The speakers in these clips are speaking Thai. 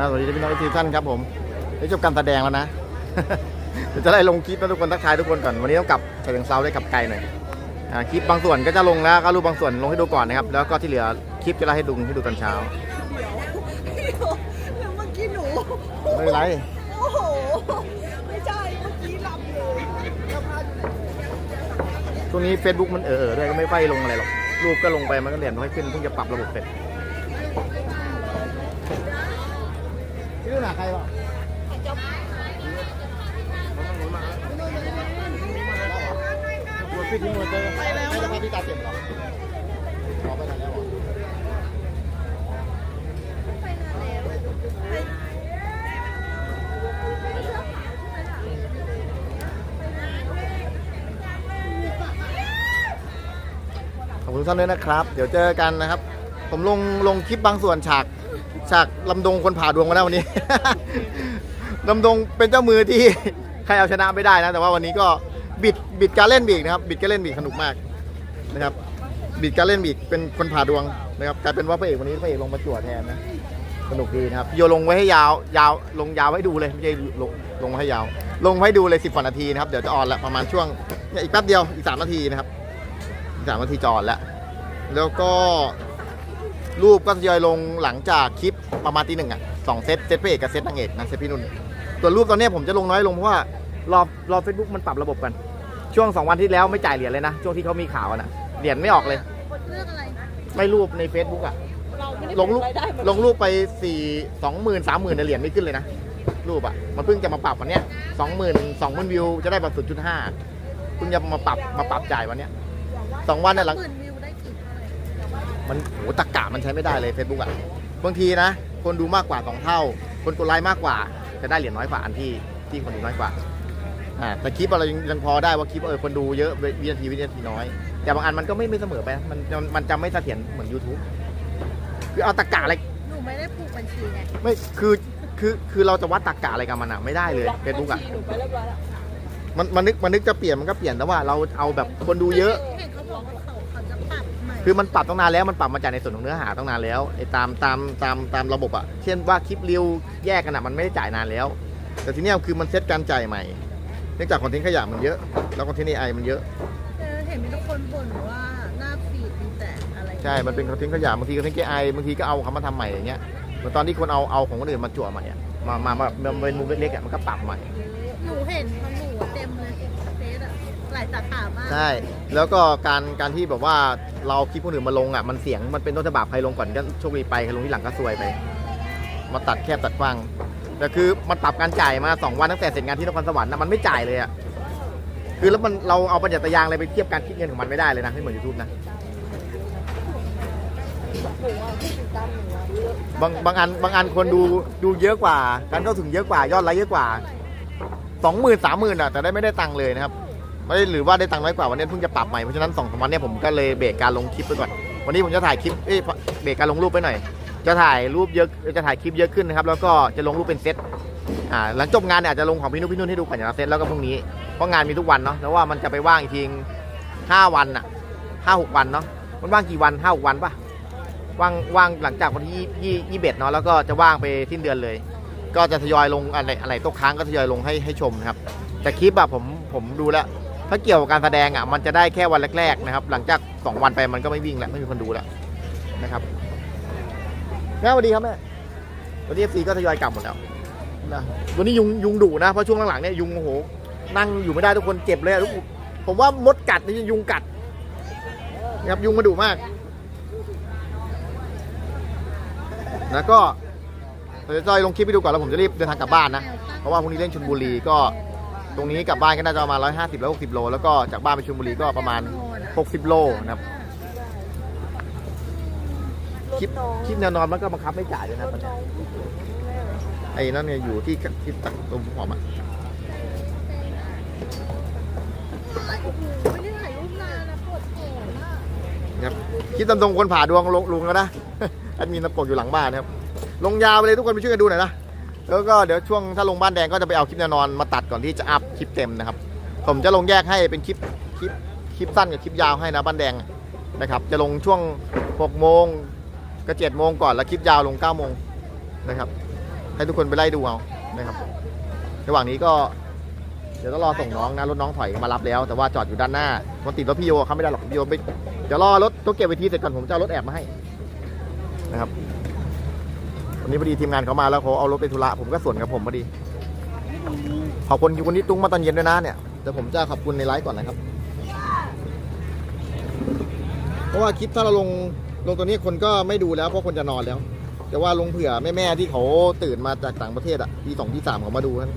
าสวัสดีพี่น้องทุกท่านครับผมได้จบการแสดงแล้วนะเดี๋ยวจะได้ลงคลิปนะทุกคนทักทายทุกคนก่อนวันนี้ต้องกลับฉะเชิงเซาได้กลับไกลหน่อยอ่าคลิปบางส่วนก็จะลงแล้วก็รูปบางส่วนลงให้ดูก่อนนะครับ แล้วก็ที่เหลือคลิปจะไล่ให้ดูให้ดูตอนเช้าแล้วเมื่อกี้หนูไม่เป็นไรโอ้โหไม่ใช่เมื่อกี้หลับเลยแล้วพาช่วงนี้ Facebook มันเออๆด้วยก็ไม่ค่อยลงอะไรหรอกรูปก็ลงไปมันก็เหรียญไม่ค่อยขึ้นเพิ่งจะปรับระบบเสร็จพี่ดู หนาใครวะพี่ทิ้งมือเจอไปแล้วไม่ได้ไปที่ตาเจ็บหรอขอไปไหนแล้วหรอขอบคุณท่านด้วยนะครับ เดี๋ยวเจอกันนะครับ ผมลงลงคลิปบางส่วนฉาก ฉากลำดงคนผ่าดวงมาแล้ววันนี้ ลำดงเป็นเจ้ามือที่ ใครเอาชนะไม่ได้นะ แต่ว่าวันนี้ก็บิดบิดการเล่นบีกนะครับ บิดการเล่นบีกสนุกมากนะครับ บิดการเล่นบีกเป็นคนผ่าดวงนะครับกลายเป็นว่าพระเอกวันนี้พระเอกลงมาจั่วแทนนะสนุกดีนะครับโยลงไว้ให้ยาวยาวลงยาวไว้ดูเลยไม่ใช่ลงลงให้ยาว ลงไว้ดูเลยสิบกว่านาทีนะครับเดี๋ยวจะออนละประมาณช่วงเนี่ยอีกแป๊บเดียวอีกสามนาทีนะครับอีกสามนาทีจออนแล้วแล้วก็ รูปก็ทยอยลงหลังจากคลิปประมาณตีหนึ่งอะสองเซตเซตพระเอกกับเซตนางเอกนะเซตพี่นุ่นส่วนรูปตอนเนี้ยผมจะลงน้อยลงเพราะว่ารอรอเฟซบุ๊กมันปรับระบบกัน ช่วงสองวันที่แล้วไม่จ่ายเหรียญเลยนะ ช่วงที่เขามีข่าวอะนะเหรียญไม่ออกเลย เรื่องอะไรไม่รูปใน Facebook อะเราไม่ได้ลงรูปรายได้เหมือนลงรูปไปสี่สองหมื่นสามหมื่นเหรียญไม่ขึ้นเลยนะรูปอะมันเพิ่งจะมาปรับวันเนี้ยสองหมื่นสองหมื่นวิวจะได้แบบศูนย์จุดห้าเพิ่งจะมาปรับมาปรับจ่ายวันเนี้ยสองวันน่ะหลัง มันโหตะกะมันใช้ไม่ได้เลย Facebook อะบางทีนะ คนดูมากกว่าสองเท่า คนกดไลค์มากกว่าจะได้เหรียญน้อยกว่าอันที่ที่คนดูน้อยกว่าอ่าแต่คลิปเรายังยังพอได้ว่าคลิปเออคนดูเยอะวินาทีวินาทีน้อย แต่บางอันมันก็ไม่ไม่เสมอไปนะมันมันมันจะไม่เสถียรเหมือน YouTube คือเอาตะกะอะไรหนูไม่ได้ผูกบัญชีไงไม่คือคือคือเราจะวัดตรรกะอะไรกับมันอะไม่ได้เลยเฟซบุ๊กอะหนูไปเรียบร้อยแล้วมันมันนึกมันนึกจะเปลี่ยนมันก็เปลี่ยนแต่ว่าเราเอาแบบคนดูเยอะ เห็น คือมันปรับตั้งนานแล้วมันปรับมาจากในส่วนของเนื้อหาตั้งนานแล้วไอ้ตามตามตามตามระบบอะเช่นว่าคลิปเรียวแยกกันอะมันไม่ได้จ่ายนานแล้ว แต่ทีเนี้ยคือมันเซตการจ่ายใหม่เนื่องจากคอนเทนต์ขยะมันเยอะ แล้วคอนเทนต์ AI มันเยอะ เออเห็นมีทุกคนบ่นว่าหน้าฟีดมีแต่อะไรใช่ มันเป็นคอนเทนต์ขยะบางทีคอนเทนต์ AI บางทีก็เอาเขามาทำใหม่อย่างเงี้ยเหมือนตอนที่คนเอาเอาของคนอื่นมาจั่วใหม่อะมามาแบบมันเป็นมุมเล็กๆอะมันก็ปรับใหม่ หนูเห็นของหนูเต็มเลยเฟซอะ หลายสาขามากใช่ แล้วก็การการที่แบบว่าเราคลิปคนอื่นมาลงอะมันเสียงมันเป็นต้นฉบับใครลงก่อนก็โชคดีไปใครลงที่หลังก็ซวยไป มาตัดแคบตัดกว้างแต่คือมันปรับการจ่ายมา 2 วันตั้งแต่เสร็จงานที่นครสวรรค์นะมันไม่จ่ายเลยอะคือแล้วมันเราเอาปัญญาตยางอะไรไปเทียบการคิดเงินของมันไม่ได้เลยนะไม่เหมือนยูทูบนะหนูอะผู้ติดตามหนูอะเยอะบางบางอันบางอันคนดูดูเยอะกว่าการเข้าถึงเยอะกว่ายอดไลค์เยอะกว่าสองหมื่นสามหมื่นอะแต่ได้ไม่ได้ตังค์เลยนะครับ ไม่ได้หรือว่าได้ตังค์น้อยกว่าวันนี้เพิ่งจะปรับใหม่เพราะฉะนั้นสองสามวันเนี้ผมก็เลยเบรกการลงคลิปไปก่อน วันนี้ผมจะถ่ายคลิปเอ้ยเบรกการลงรูปไปหน่อย จะถ่ายรูปเยอะจะถ่ายคลิปเยอะขึ้นนะครับแล้วก็จะลงรูปเป็นเซตอ่าหลังจบงานเนี่ยอาจจะลงของพี่นุ่นพี่นุ่นให้ดูก่อนอย่างละเซตแล้วก็พรุ่งนี้เพราะงานมีทุกวันเนาะแล้วว่ามันจะไปว่างอีกทีห้าวันอะห้าหกวันเนาะมันว่างกี่วันห้าหกวันปะว่างว่างหลังจากวันที่ยี่ยี่เบ็ดเนาะแล้วก็จะว่างไปสิ้นเดือนเลย ก็จะทยอยลงอะไรอะไรตกค้างก็ทยอยลงให้ให้ชมนะครับแต่คลิปอะผมผมดูแล้ว ถ้าเกี่ยวกับการแสดงอะมันจะได้แค่วันแรกๆนะครับ หลังจากสองวันไปมันก็ไม่วิ่งแล้วไม่มีคนดูแล้วนะครับแม่สวัสดีครับแม่วันนี้เอฟซีก็ทยอยกลับหมดแล้วนะวันนี้ยุงยุงดุนะเพราะช่วงหลังๆเนี่ยยุงโอ้โหนั่งอยู่ไม่ได้ทุกคนเจ็บเลยทุกผมว่ามดกัดนี่ยุงกัดนะครับยุงมาดุมาก แล้วก็เดี๋ยวจอยลงคลิปไปดูก่อนแล้วผมจะรีบเดินทางกลับบ้านนะ เพราะว่าพรุ่งนี้เล่นชลบุรีก็ ตรงนี้กลับบ้านก็น่าจะประมาณ 150แล้ว60 โล แล้วก็จากบ้านไปชลบุรีก็ประมาณ 60 โลนะครับ คลิปคลิปแนวนอนมันก็บังคับไม่จ่ายด้วยนะตอนนี้ไอ้นั่นเนี่ยอยู่ที่ที่ตักตรงหอมอะโอ้โหมายรูปนานนะปวดแขนอะนะครับคลิปตำตรงคนผ่าดวงลงลุงแล้วนะแอดมินตะปกอยู่หลังบ้านนะครับ ลงยาวไปเลยทุกคนไปช่วยกันดูหน่อยนะ แล้วก็เดี๋ยวช่วงถ้าลงบ้านแดงก็จะไปเอาคลิปแนวนอนมาตัดก่อนที่จะอัพคลิปเต็มนะครับ ผมจะลงแยกให้เป็นคลิปคลิปคลิปสั้นกับคลิปยาวให้นะบ้านแดงนะครับ จะลงช่วง6โมงกับ7โมงก่อนแล้วคลิปยาวลง9โมงนะครับ ให้ทุกคนไปไล่ดูเอานะครับระหว่างนี้ก็เดี๋ยวต้องรอส่งน้องนะรถน้องถอยมารับแล้ว แต่ว่าจอดอยู่ด้านหน้ามันติดรถพี่โยเขาไม่ได้หรอกพี่โยไปเดี๋ยวรอรถตัวเก็บเวทีเสร็จก่อนผมจะเอารถแอบมาให้นะครับ วันนี้พอดีทีมงานเขามาแล้วเขาเอารถไปธุระผมก็ส่วนกับผมพอดี ขอบคุณคุณนิดตุ้งมาตอนเย็นด้วยนะเนี่ยเดี๋ยวผมจะขอบคุณในไลฟ์ก่อนนะครับ เพราะว่าคลิปถ้าเราลงลงตัวนี้คนก็ไม่ดูแล้วเพราะคนจะนอนแล้ว แต่ว่าลงเผื่อแม่ๆที่เขาตื่นมาจากต่างประเทศอะที่สองที่สามเขามาดูกัน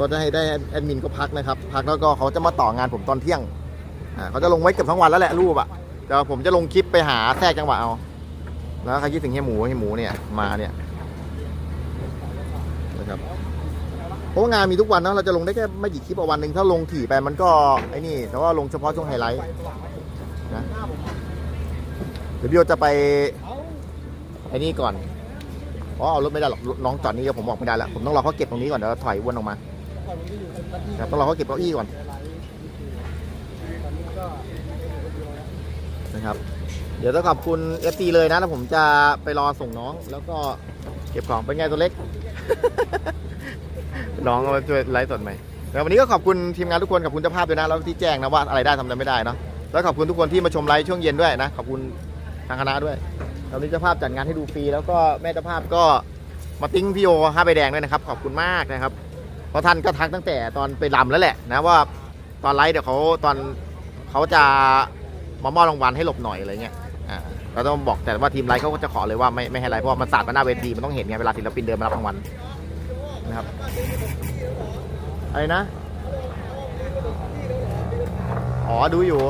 ก็จะให้ได้แอดมินก็พักนะครับ พักแล้วก็เขาจะมาต่องานผมตอนเที่ยงอ่าเขาจะลงไว้เกือบทั้งวันแล้วแหละรูปอะแต่ผมจะลงคลิปไปหาแทรกจังหวะเอา แล้วใครคิดถึงเฮียหมูเฮียหมูเนี่ยมาเนี่ยนะครับเพราะว่างานมีทุกวันนะเราจะลงได้แค่ไม่กี่คลิปต่อวันหนึ่งถ้าลงถี่ไปมันก็ไอ้นี่แต่ว่าลงเฉพาะช่วงไฮไลท์นะเดี๋ยวพี่โอจะไปไอ้นี่ก่อนอ๋อเอารถไม่ได้หรอกน้องจอดนี่เดี๋ยวผมบอกไม่ได้แล้วผมต้องรอเขาเก็บตรงนี้ก่อนเดี๋ยวถอยวนออกมาต้องรอเขาเก็บเก้าอี้ก่อนนะครับ เดี๋ยวต้องขอบคุณ FC เลยนะแล้วผมจะไปรอส่งน้อง แล้วก็เก็บของเป็นไงตัวเล็ก น้องก็มาช่วยไลฟ์สดใหม่แล้ววันนี้ก็ขอบคุณทีมงานทุกคนขอบคุณเจ้าภาพด้วยนะแล้วที่แจ้งนะว่าอะไรได้ทำอะไรไม่ได้เนาะแล้วขอบคุณทุกคนที่มาชมไลฟ์ช่วงเย็นด้วยนะขอบคุณทางคณะด้วยแล้ววันนี้เจ้าภาพจัดงานให้ดูฟรีแล้วก็แม่เจ้าภาพก็มาติ้งพี่โอห้าใบแดงด้วยนะครับ ขอบคุณมากนะครับ เพราะท่านก็ทักตั้งแต่ตอนไปรำแล้วแหละนะว่าตอนไลฟ์เดี๋ยวเขาตอนเขาจะมามอบรางวัลให้หลบหน่อยอะไรเงี้ย อ่าเราต้องบอกแต่ว่าทีมไลฟ์เขาก็จะขอเลยว่าไม่ไม่ให้ไลฟ์เพราะว่ามันสาดมาหน้าเวทีมันต้องเห็นไงเวลาศิลปินเดินมารับรางวัลนะครับอะไรนะอ๋อดูอยู่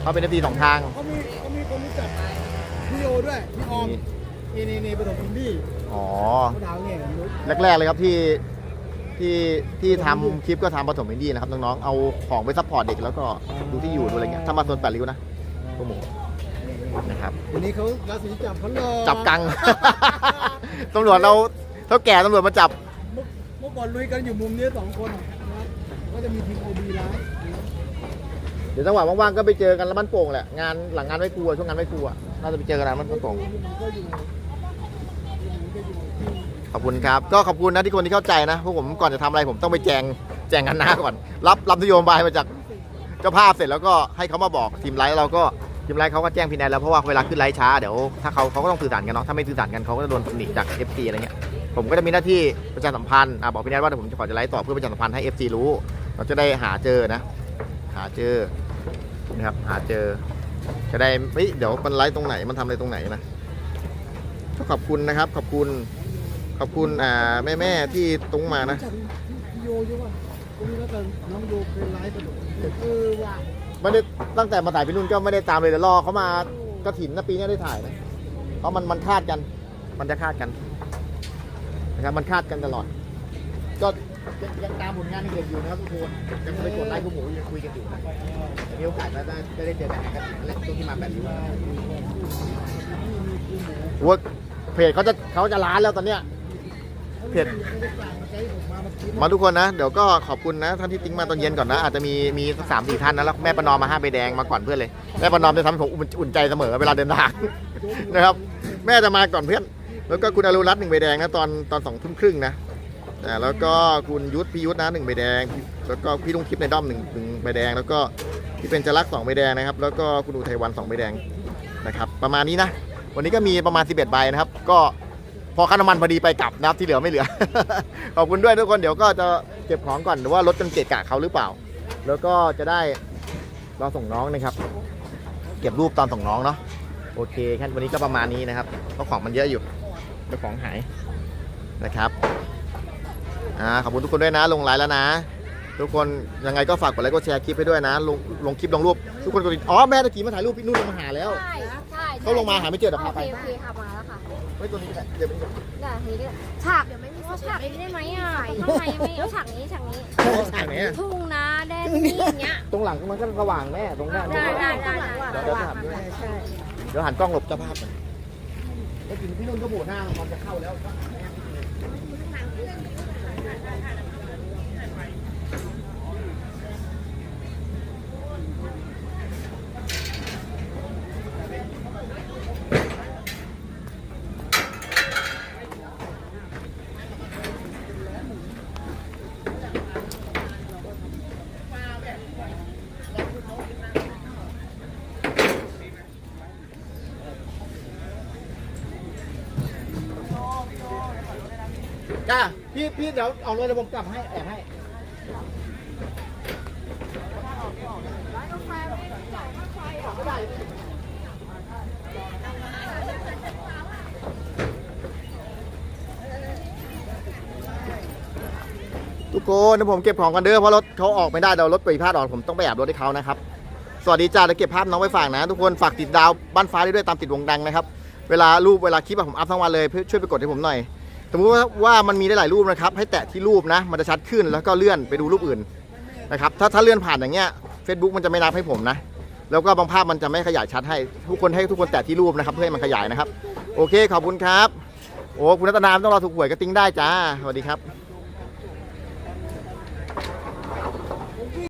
เขาเป็นเอฟซีสองทางเขามีเขามีคนรู้จักพี่โยด้วยพี่ออมมีนี่นี่นี่ประถมอินดี้อ๋อเขาดาวเนี่ยรู้แรกๆเลยครับที่ที่ที่ทำคลิปก็ทำปฐมอินดี้นะครับน้องๆเอาของไปซัพพอร์ตเด็กแล้วก็ดูที่อยู่ดูอะไรเงี้ยถ้ามาโซนแปดริ้วนะพวกหมู นะครับทีนี้เขาราศีจับเขาหลอกจับกัง ตำรวจเราเท่าแก่ตำรวจมาจับ เมื่อเมื่อก่อนลุยกันอยู่มุมนี้สองคนนะครับก็จะมีทีมโอบีไลฟ์เดี๋ยวจังหวะว่างๆก็ไปเจอกันแล้วมันโป่งแหละงานหลังงานไม่กลัวช่วงงานไม่กลัวน่าจะไปเจอกันนะมันโป่งมันก็อยู่มันก็อยู่ที่ขอบคุณครับ ก็ขอบคุณนะที่คนที่เข้าใจนะพวกผมก่อนจะทำอะไรผมต้องไปแจงแจงกันหน้าก่อน รับรับนโยบายมาจากเจ้าภาพเสร็จแล้วก็ให้เขามาบอกทีมไลฟ์เราก็ ทีมไลฟ์เขาก็แจ้งพี่แนนแล้วเพราะว่าเวลาขึ้นไลฟ์ช้าเดี๋ยวถ้าเขาเขาก็ต้องสื่อสารกันเนาะถ้าไม่สื่อสารกันเขาก็จะโดนตำหนิจาก FC อะไรเงี้ยผมก็จะมีหน้าที่ประชาสัมพันธ์อะบอกพี่แนนว่าเดี๋ยวผมจะขอจะไลฟ์ต่อเพื่อประชาสัมพันธ์ให้ FC รู้เราจะได้หาเจอนะ หาเจอนะครับหาเจอจะได้เฮ้ยเดี๋ยวมันไลฟ์ตรงไหนมันทำอะไรตรงไหนนะก็ขอบคุณนะครับขอบคุณขอบคุณอ่าแม่แม่ๆที่ตรงมานะ รู้จักโยเยอะว่ะตรงนี้แล้วกันน้องโยเคยไลฟ์ประถมเออว่ะ ไม่ได้ตั้งแต่มาถ่ายพี่นุ่นก็ไม่ได้ตามเลยเดี๋ยวรอเขามากระถินนะปีนี้ได้ถ่ายนะเพราะมันมันคาดกัน มันจะคาดกันนะครับมันคาดกันตลอด ก็ยังยังตามผลงานเด็กอยู่นะครับทุกคนยังไปกดไลค์พวกหมูยังคุยกันอยู่นะมีโอกาสได้ได้ได้เจอกันกันนั่นแหละช่วงที่มาแบบนี้ว่าเพจเขาจะเขาจะล้านแล้วตอนเนี้ย เพจมาทุกคนนะ เดี๋ยวก็ขอบคุณนะ ท่านที่ติ้งมาตอนเย็นก่อนนะ อาจจะมีมีสามสี่ท่านนะ แล้วแม่ประนอมมาห้าใบแดงมาก่อนเพื่อนเลย แม่ประนอมจะทำให้ผมอุ่นใจเสมอเวลาเดินทางนะครับ แม่จะมาก่อนเพื่อน แล้วก็คุณอรุรัตน์หนึ่งใบแดงนะตอนตอนสองทุ่มครึ่งนะแล้วก็คุณยุทธพี่ยุทธนะหนึ่งใบแดง แล้วก็พี่ลุงคลิปในด้อมหนึ่งหนึ่งใบแดง แล้วก็พี่เป็นจรักสองใบแดงนะครับ แล้วก็คุณอุทัยวันสองใบแดงนะครับ ประมาณนี้นะ วันนี้ก็มีประมาณ 11ใบนะครับ ก็ พอค่าน้ำมันพอดีไปกลับนะครับที่เหลือไม่เหลือ ขอบคุณด้วยทุกคนเดี๋ยวก็จะเก็บของก่อนหรือว่ารถจะเกะกะเขาหรือเปล่า แล้วก็จะได้รอส่งน้องนะครับ เก็บรูปตอนส่งน้องเนาะโอเคแค่วันนี้ก็ประมาณนี้นะครับเพราะของมันเยอะอยู่เจ้าของหายนะครับอ่าขอบคุณทุกคนด้วยนะ ลงไลน์แล้วนะ ทุกคนยังไงก็ฝากกดไลค์กดแชร์คลิปให้ด้วยนะ ลงลงคลิปลงรูปทุกคนกดติดอ๋อแม่ตะกี้มาถ่ายรูปพี่นุ่นลงมาหาแล้ว ใช่ใช่ เขาลงมาหาไม่เจอเดี๋ยวพาไปโอเคโอเคค่ะมาแล้วค่ะไว้ตัวนี้ก็ได้เดี๋ยวไปได้ทีนี้ฉากเดี๋ยวไม่มีฉากนี้ได้ไหมอะข้างในไม่เอาฉากนี้ฉากนี้ ฉากไหนอะทุ่งนาแดงนี่อย่างเงี้ย ตรงหลังมันก็สว่างแม่ตรงหน้าได้ได้ได้ได้เดี๋ยวเดี๋ยวถามด้วยเดี๋ยวหันกล้องหลบเจ้าภาพหน่อยไอ้กินพี่นุ่นก็โบหน้ามันจะเข้าแล้ว จ้าพี่พี่เดี๋ยวเอาเลยเดี๋ยวผมกลับให้แอบให้ทุกคนเดี๋ยวผมเก็บของกันเด้อเพราะรถเขาออกไม่ได้เดี๋ยวรถไปพลาดออกผมต้องไปแอบรถให้เขานะครับ สวัสดีจ้าเดี๋ยวเก็บภาพน้องไปฝากนะ ทุกคนฝากติดดาวบ้านฟ้าได้ด้วยตามติดวงดังนะครับ เวลารูปเวลาคลิปอะผมอัพทั้งวันเลยเพื่อช่วยไปกดให้ผมหน่อย สมมติว่าว่ามันมีได้หลายรูปนะครับ ให้แตะที่รูปนะ มันจะชัดขึ้นแล้วก็เลื่อนไปดูรูปอื่นนะครับ ถ้าถ้าเลื่อนผ่านอย่างเงี้ย Facebook มันจะไม่นับให้ผมนะ แล้วก็บางภาพมันจะไม่ขยายชัดให้ ทุกคนให้ทุกคนแตะที่รูปนะครับ เพื่อให้มันขยายนะครับ โอเค ขอบคุณครับ โอ้ คุณรัตนามต้องรอถูกหวยก็ติ้งได้จ้า สวัสดีครับ